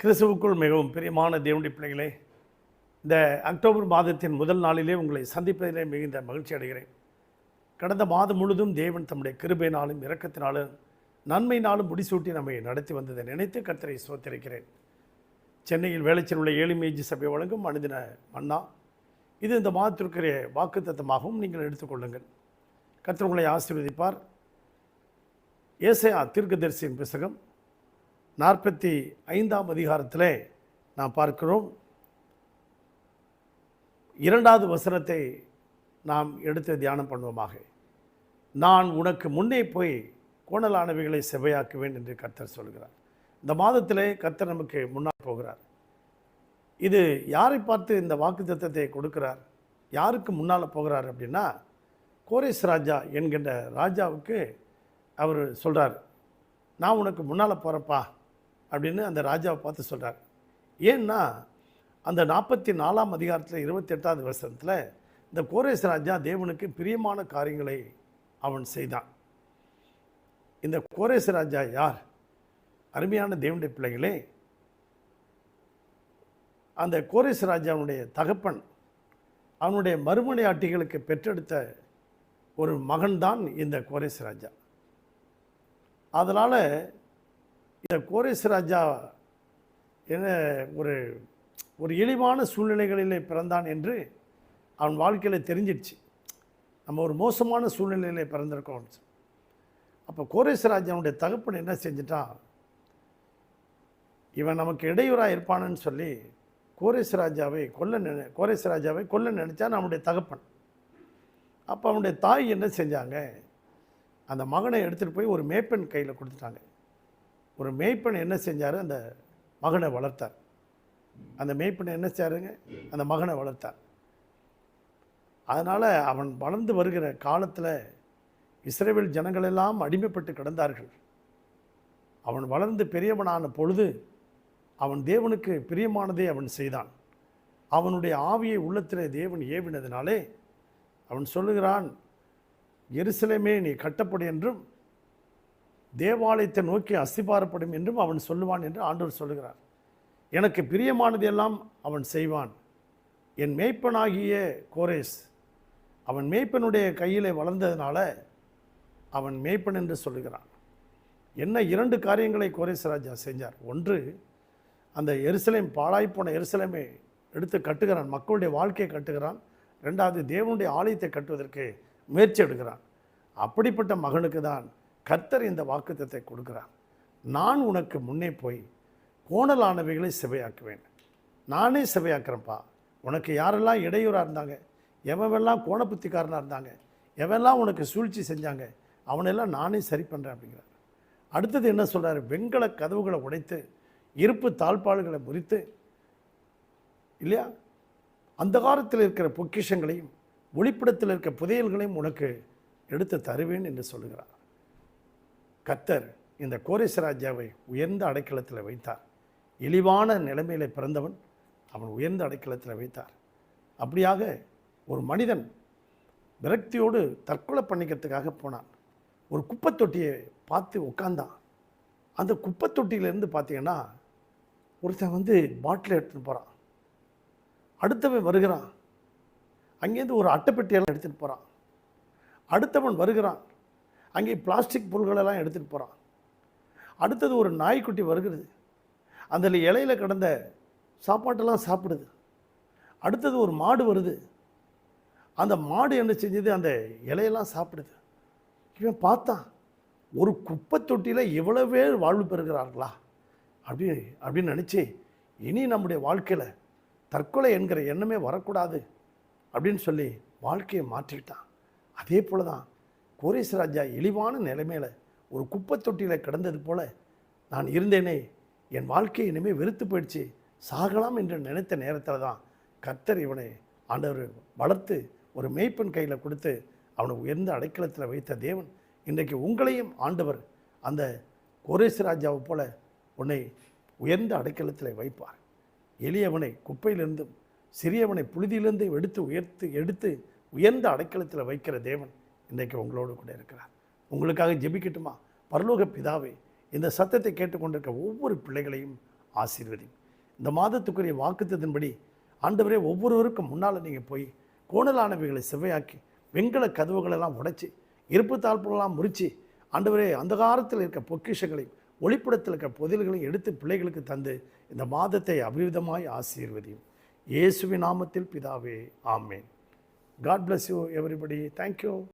கிறிஸ்துவுக்குள் மிகவும் பிரியமான தேவனுடைய பிள்ளைகளே இந்த அக்டோபர் மாதத்தின் முதல் நாளிலே உங்களை சந்திப்பதிலே மிகுந்த மகிழ்ச்சி அடைகிறேன். கடந்த மாதம் முழுதும் தேவன் தம்முடைய கிருபையினாலும் இரக்கத்தினாலும் நன்மையினாலும் முடிசூட்டி நம்மை நடத்தி வந்ததை நினைத்து கர்த்தரை சோத்திருக்கிறேன் சென்னையில் வேலைச்சல் உள்ள ஏழுமேஜி சபை வழங்கும் மனிதன மன்னா இது இந்த மாதத்திற்குரிய வாக்குத்தத்தமாகவும் நீங்கள் எடுத்துக்கொள்ளுங்கள் கர்த்தர் உங்களை ஆசீர்வதிப்பார். ஏசையா தீர்க்கதரிசியின் புஸ்தகம் நாற்பத்தி ஐந்தாம் அதிகாரத்தில் நாம் பார்க்கிறோம். இரண்டாவது வசனத்தை நாம் எடுத்து தியானம் பண்ணுவோமாக. நான் உனக்கு முன்னே போய் கோணலானவைகளை செவையாக்குவேன் என்று கர்த்தர் சொல்கிறார். இந்த மாதத்திலே கர்த்தர் நமக்கு முன்னால் போகிறார். இது யாரை பார்த்து இந்த வாக்குத்தத்தத்தை கொடுக்கிறார்? யாருக்கு முன்னால் போகிறார் அப்படின்னா கோரேஸ் ராஜா என்கின்ற ராஜாவுக்கு அவர் சொல்கிறார் நான் உனக்கு முன்னால் போகிறப்பா அப்படின்னு அந்த ராஜாவை பார்த்து சொல்கிறார் ஏன்னா அந்த நாற்பத்தி நாலாம் அதிகாரத்தில் இருபத்தி எட்டாவது வருஷத்தில் இந்த கோரேஸ் ராஜா தேவனுக்கு பிரியமான காரியங்களை அவன் செய்தான். இந்த கோரேஸ் ராஜா யார்? அருமையான தேவனுடைய பிள்ளைகளே அந்த கோரேஸ் ராஜாவுடைய தகப்பன் அவனுடைய மறுமனையாட்டிகளுக்கு பெற்றெடுத்த ஒரு மகன்தான் இந்த கோரேஸ் ராஜா. அதனால் இந்த கோரேஸ் ராஜா என்ன ஒரு ஒரு இழிவான சூழ்நிலைகளில் பிறந்தான் என்று அவன் வாழ்க்கையில் தெரிஞ்சிடுச்சு. நம்ம ஒரு மோசமான சூழ்நிலையில் பிறந்திருக்கோம் அப்போ கோரேஸ் ராஜாவுடைய தகப்பன் என்ன செஞ்சிட்டான்? இவன் நமக்கு இடையூறாக இருப்பானன்னு சொல்லி கோரேஸ் ராஜாவை கொல்ல நினை கோரேஸ் ராஜாவை கொல்ல நினச்சான் அவனுடைய தகப்பன். அப்போ அவனுடைய தாய் என்ன செஞ்சாங்க? அந்த மகனை எடுத்துகிட்டு போய் ஒரு மேப்பெண் கையில் கொடுத்துட்டாங்க. ஒரு மேய்ப்பன் என்ன செஞ்சார்? அந்த மகனை வளர்த்தார். அந்த மேய்ப்பனை என்ன செய்யாருங்க அந்த மகனை வளர்த்தார். அதனால் அவன் வளர்ந்து வருகிற காலத்தில் இஸ்ரேவேல் ஜனங்களெல்லாம் அடிமைப்பட்டு கிடந்தார்கள். அவன் வளர்ந்து பெரியவனான பொழுது அவன் தேவனுக்கு பிரியமானதை அவன் செய்தான். அவனுடைய ஆவியை உள்ளத்தில் தேவன் ஏவினதினாலே அவன் சொல்லுகிறான் எருசலேமே நீ கட்டப்படு என்றும் தேவாலயத்தை நோக்கி அஸ்திபாரப்படும் என்றும் அவன் சொல்லுவான் என்று ஆண்டவர் சொல்கிறார் எனக்கு பிரியமானதெல்லாம் அவன் செய்வான். என் மேய்ப்பனாகிய கோரேஸ் அவன் மேய்ப்பனுடைய கையில் வளர்ந்ததுனால அவன் மேய்ப்பன் என்று சொல்லுகிறான். என்ன இரண்டு காரியங்களை கோரேஸ் ராஜா செஞ்சார். ஒன்று அந்த எருசலேம் பாழாய்ப்போன எருசலேமை எடுத்து கட்டுகிறான். மக்களுடைய வாழ்க்கையை கட்டுகிறான். ரெண்டாவது தேவனுடைய ஆலயத்தை கட்டுவதற்கு முயற்சி எடுக்கிறான். அப்படிப்பட்ட மகனுக்கு தான் கர்த்தர் இந்த வாக்குத்தத்தை கொடுக்குறார். நான் உனக்கு முன்னே போய் கோணலானவைகளை செவையாக்குவேன். நானே செவையாக்குறேன்ப்பா. உனக்கு யாரெல்லாம் இடையூறாக இருந்தாங்க? எவெல்லாம் கோணப்புத்திக்காரனாக இருந்தாங்க? எவெல்லாம் உனக்கு சூழ்ச்சி செஞ்சாங்க? அவனெல்லாம் நானே சரி பண்ணுறேன் அப்படிங்கிறார். அடுத்தது என்ன சொல்கிறார் வெண்கல கதவுகளை உடைத்து இருப்பு தாழ்பாடுகளை முறித்து இல்லையா? அந்த காலத்தில் இருக்கிற பொக்கிஷங்களையும் ஒளிப்பிடத்தில் இருக்கிற புதையல்களையும் உனக்கு எடுத்து தருவேன் என்று சொல்கிறார் கத்தர் இந்த கோரேச ராஜாவை உயர்ந்த அடைக்கலத்தில் வைத்தார். இழிவான நிலைமையில் பிறந்தவன் அவன் உயர்ந்த அடைக்கலத்தில் வைத்தார். அப்படியாக ஒரு மனிதன் விரக்தியோடு தற்கொலை பண்ணிக்கிறதுக்காக போனான். ஒரு குப்பை தொட்டியை பார்த்து உட்காந்தான் அந்த குப்பை தொட்டியிலேருந்து பார்த்தீங்கன்னா ஒருத்தன் வந்து பாட்டில் எடுத்துகிட்டு போகிறான் அடுத்தவன் வருகிறான். அங்கேருந்து ஒரு அட்டைப்பெட்டியெல்லாம் எடுத்துகிட்டு போகிறான் அடுத்தவன் வருகிறான். அங்கே பிளாஸ்டிக் பொருள்களெல்லாம் எடுத்துகிட்டு போகிறான் அடுத்தது ஒரு நாய்க்குட்டி வருகிறது. அந்த இலையில கிடந்த சாப்பாட்டெல்லாம் சாப்பிடுது. அடுத்தது ஒரு மாடு வருது. அந்த மாடு என்ன செஞ்சது? அந்த இலையெல்லாம் சாப்பிடுது. இவன் பார்த்தான் ஒரு குப்பை தொட்டியில் எவ்வளோ பேர் வாழ்வு பெறுகிறார்களா? அப்படி அப்படின்னு நினச்சி இனி நம்முடைய வாழ்க்கையில் தற்கொலை என்கிற எண்ணமே வரக்கூடாது அப்படின்னு சொல்லி வாழ்க்கையை மாற்றிக்கிட்டான். அதே போல தான் கோரேஸ் ராஜா இழிவான நிலைமையில் ஒரு குப்பை தொட்டியில் கிடந்தது போல நான் இருந்தேனே. என் வாழ்க்கை இனிமேல் வெறுத்து போயிடுச்சு. சாகலாம் என்று நினைத்த நேரத்தில் தான் கர்த்தர் இவனை ஆண்டவர் வளர்த்து ஒரு மேய்ப்பன் கையில் கொடுத்து அவனை உயர்ந்த அடைக்கலத்தில் வைத்த தேவன். இன்றைக்கு உங்களையும் ஆண்டவர் அந்த கோரேஸ் ராஜாவை போல உன்னை உயர்ந்த அடைக்கலத்தில் வைப்பார். எளியவனை குப்பையிலிருந்தும் சிறியவனை புழுதியிலிருந்து எடுத்து உயர்த்து எடுத்து உயர்ந்த அடைக்கலத்தில் வைக்கிற தேவன். இன்றைக்கு உங்களோடு கூட இருக்கிறார். உங்களுக்காக ஜெபிக்கட்டுமா? பரலோக பிதாவே இந்த சத்தத்தை கேட்டுக்கொண்டிருக்க ஒவ்வொரு பிள்ளைகளையும் ஆசீர்வதி இந்த மாதத்துக்குரிய வாக்குத்தத்தின்படி ஆண்டவரே ஒவ்வொருவருக்கும் முன்னால் நீங்கள் போய் கோணலானவைகளை செவ்வையாக்கி வெண்கல கதவுகளெல்லாம் உடைச்சி இருப்பு தாழ்ப்புகளெல்லாம் முறித்து ஆண்டவரே அந்தகாரத்தில் இருக்க பொக்கிஷங்களையும் ஒளிப்படத்தில் இருக்க பொதில்களையும் எடுத்து பிள்ளைகளுக்கு தந்து இந்த மாதத்தை அபிவிதமாய் ஆசீர்வதியும். இயேசுவின் நாமத்தில் பிதாவே ஆமேன். God bless you everybody thank you